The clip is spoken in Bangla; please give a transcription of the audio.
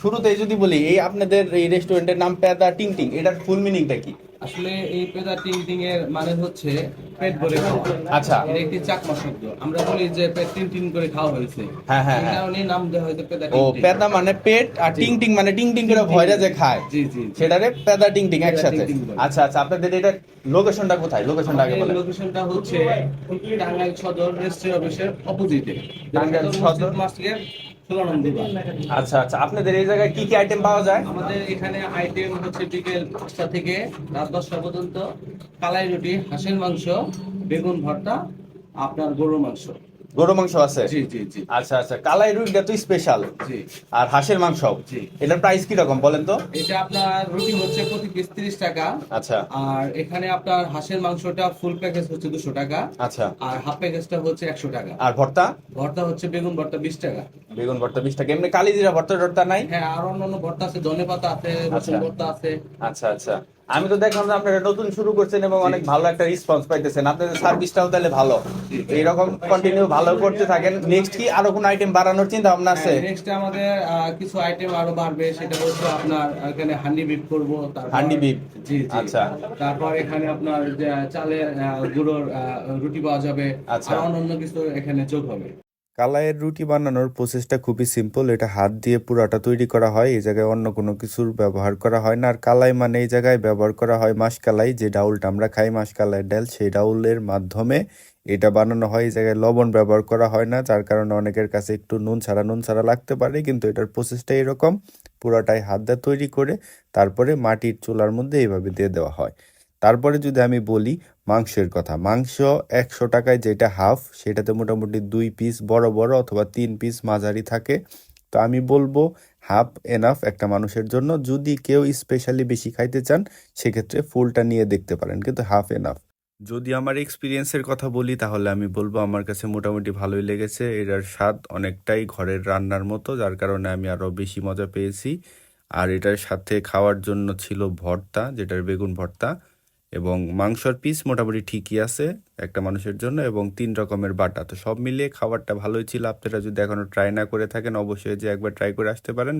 শুরুতেই যদি বলি এই আপনাদের এই রেস্টুরেন্টের নাম পেদা টিং টিং এটার ফুল মিনিংটা কি আসলে এই পেদা টিং টিং এর মানে হচ্ছে পেট ভরে খাওয়া আচ্ছা। একটি চাকমা শব্দ আমরা বলি যে পেট টিন টিন করে খাওয়া হয়েছে হ্যাঁ, হ্যাঁ, হ্যাঁ। কারণে নাম দেওয়া হয়েছে পেদা ও টিং টিং পেদা মানে পেট আর টিং টিং মানে টিং টিং করে ভয়রা যে খায় জি জি। সেটারে পেদা টিং টিং একসাথে টিং টিং। আচ্ছা আচ্ছা আপনাদের এটা লোকেশনটা কোথায় লোকেশনটা আগে বলেন লোকেশনটা হচ্ছে টাঙ্গাইল সদর রেজিস্ট্রি অফিসের অপোজিটে টাঙ্গাইল সদর? দোকান। আচ্ছা আচ্ছা। আপনাদের এই জায়গায় কি কি আইটেম পাওয়া যায়? আমাদের এখানে আইটেম হচ্ছে বিকেল পাঁচটা থেকে রাত দশটা পর্যন্ত। কালাই রুটি হাঁসের মাংস বেগুন ভর্তা আপনার গরুর মাংস। গরু মাংস আছে? জি জি জি। আচ্ছা আচ্ছা কালাই রুইটা তো স্পেশাল জি। আর হাঁসের মাংস? জি। এটার প্রাইস কি রকম বলেন তো? এটা আপনার রুটি হচ্ছে প্রতি পিস তিরিশ টাকা। আচ্ছা। আর এখানে আপনার হাঁসের মাংসটা ফুল প্যাকেজ হচ্ছে দুশো টাকা। আচ্ছা। আর হাফ প্যাকেজটা হচ্ছে একশো টাকা। আর ভর্তা? ভর্তা হচ্ছে বেগুন ভর্তা বিশ টাকা। বেগুন ভর্তা বিশ টাকা। এমনি কালিজিরা ভর্তা টর্তা নাই? হ্যাঁ আর অন্যান্য ভর্তা আছে ধনে পাতা আছে রসুন আচ্ছা। ভর্তা আছে। আচ্ছা আচ্ছা। আমি তো দেখলাম যে আপনারা নতুন শুরু করছেন এবং অনেক ভালো একটা রেসপন্স পাইতেছেন। আপনাদের সার্ভিসটাও তাহলে ভালো। এইরকম কন্টিনিউ ভালো করতে থাকেন। নেক্সট কি আরও কোন আইটেম বাড়ানোর চিন্তা ভাবনা আছে? নেক্সট আমাদের আহ, কিছু আইটেম আরও বাড়বে। সেটা হচ্ছে আপনার এখানে হান্ডি বিপ করব তারপর হান্ডি beef? জি জি। আচ্ছা। তারপর এখানে আপনার যে চালের গুঁড়োর রুটি পাওয়া যাবে। আচ্ছা। আর অন্যান্য কিছু এখানে যোগ হবে। কালাইয়ের রুটি বানানোর প্রসেসটা খুবই সিম্পল এটা হাত দিয়ে পুরাটা তৈরি করা হয়, এই জায়গায় অন্য কোনো কিছুর ব্যবহার করা হয় না। আর কালাই মানে এই জায়গায় ব্যবহার করা হয় মাসকালাই যে ডাউলটা আমরা খাই মাসকালাইয়ের ডাল, সেই ডাউলের মাধ্যমে এটা বানানো হয়। এই জায়গায় লবণ ব্যবহার করা হয় না, যার কারণে অনেকের কাছে একটু নুন ছাড়া নুন ছাড়া লাগতে পারে, কিন্তু এটার প্রসেসটা এরকম। পুরাটাই হাত দিয়ে তৈরি করে তারপরে মাটির চুলার মধ্যে এইভাবে দিয়ে দেওয়া হয়। তারপরে যদি আমি বলি মাংসের কথা, মাংস একশো টাকায় যেটা হাফ, সেটাতে মোটামুটি দুই পিস বড় বড় অথবা তিন পিস মাঝারি থাকে। তো আমি বলব হাফ এনাফ একটা মানুষের জন্য। যদি কেউ স্পেশালি বেশি খাইতে চান, সেক্ষেত্রে ফুলটা নিয়ে দেখতে পারেন, কিন্তু হাফ এনাফ যদি আমার এক্সপিরিয়েন্সের কথা বলি, তাহলে আমি বলব আমার কাছে মোটামুটি ভালোই লেগেছে। এটার স্বাদ অনেকটাই ঘরের রান্নার মতো, যার কারণে আমি আরও বেশি মজা পেয়েছি। আর এটার সাথে খাওয়ার জন্য ছিল ভর্তা, যেটার বেগুন ভর্তা। এবং মাংসর পিস মোটামুটি ঠিকই আছে একটা মানুষের জন্য এবং তিন রকমের বাটা। তো সব মিলিয়ে খাবারটা ভালোই ছিল। আপনারা যদি এখনও ট্রাই না করে থাকেন, অবশ্যই যে একবার ট্রাই করে আসতে পারেন।